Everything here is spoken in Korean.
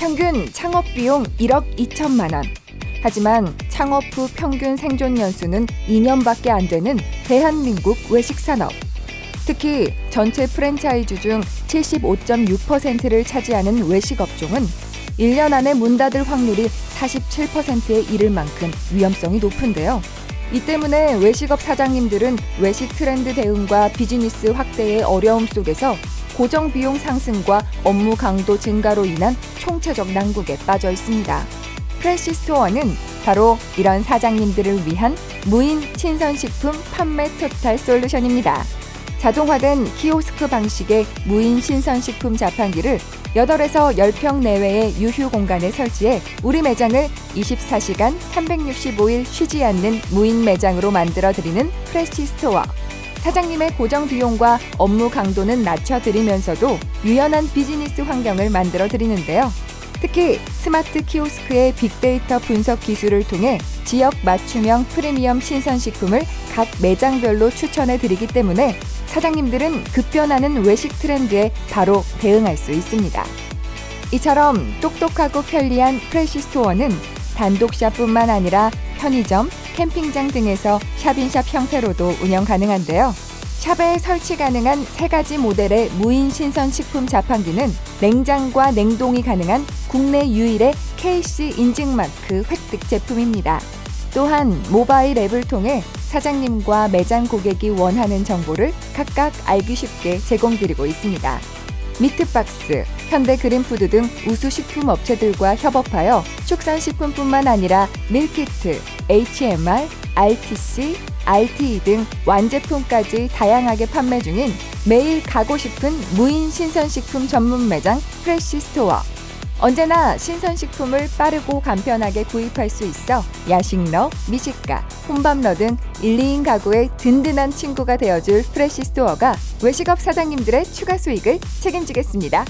평균 창업 비용 1억 2천만 원. 하지만 창업 후 평균 생존 연수는 2년밖에 안 되는 대한민국 외식 산업. 특히 전체 프랜차이즈 중 75.6%를 차지하는 외식 업종은 1년 안에 문 닫을 확률이 47%에 이를 만큼 위험성이 높은데요. 이 때문에 외식업 사장님들은 외식 트렌드 대응과 비즈니스 확대의 어려움 속에서 고정 비용 상승과 업무 강도 증가로 인한 총체적 난국에 빠져 있습니다. 프레시 스토어는 바로 이런 사장님들을 위한 무인 신선식품 판매 토탈 솔루션입니다. 자동화된 키오스크 방식의 무인 신선식품 자판기를 8에서 10평 내외의 유휴 공간에 설치해 우리 매장을 24시간 365일 쉬지 않는 무인 매장으로 만들어 드리는 프레시 스토어. 사장님의 고정 비용과 업무 강도는 낮춰드리면서도 유연한 비즈니스 환경을 만들어 드리는데요. 특히 스마트 키오스크의 빅데이터 분석 기술을 통해 지역 맞춤형 프리미엄 신선식품을 각 매장별로 추천해 드리기 때문에 사장님들은 급변하는 외식 트렌드에 바로 대응할 수 있습니다. 이처럼 똑똑하고 편리한 프레시 스토어는 단독샵뿐만 아니라 편의점, 캠핑장 등에서 샵인샵 형태로도 운영 가능한데요. 샵에 설치 가능한 세 가지 모델의 무인 신선 식품 자판기는 냉장과 냉동이 가능한 국내 유일의 KC 인증 마크 획득 제품입니다. 또한 모바일 앱을 통해 사장님과 매장 고객이 원하는 정보를 각각 알기 쉽게 제공드리고 있습니다. 미트박스, 현대그린푸드 등 우수 식품 업체들과 협업하여 축산식품뿐만 아니라 밀키트, HMR, RTC, RTE 등 완제품까지 다양하게 판매 중인 매일 가고 싶은 무인 신선식품 전문 매장 프레시 스토어. 언제나 신선식품을 빠르고 간편하게 구입할 수 있어 야식러, 미식가, 혼밥러 등 1, 2인 가구의 든든한 친구가 되어줄 프레시 스토어가 외식업 사장님들의 추가 수익을 책임지겠습니다.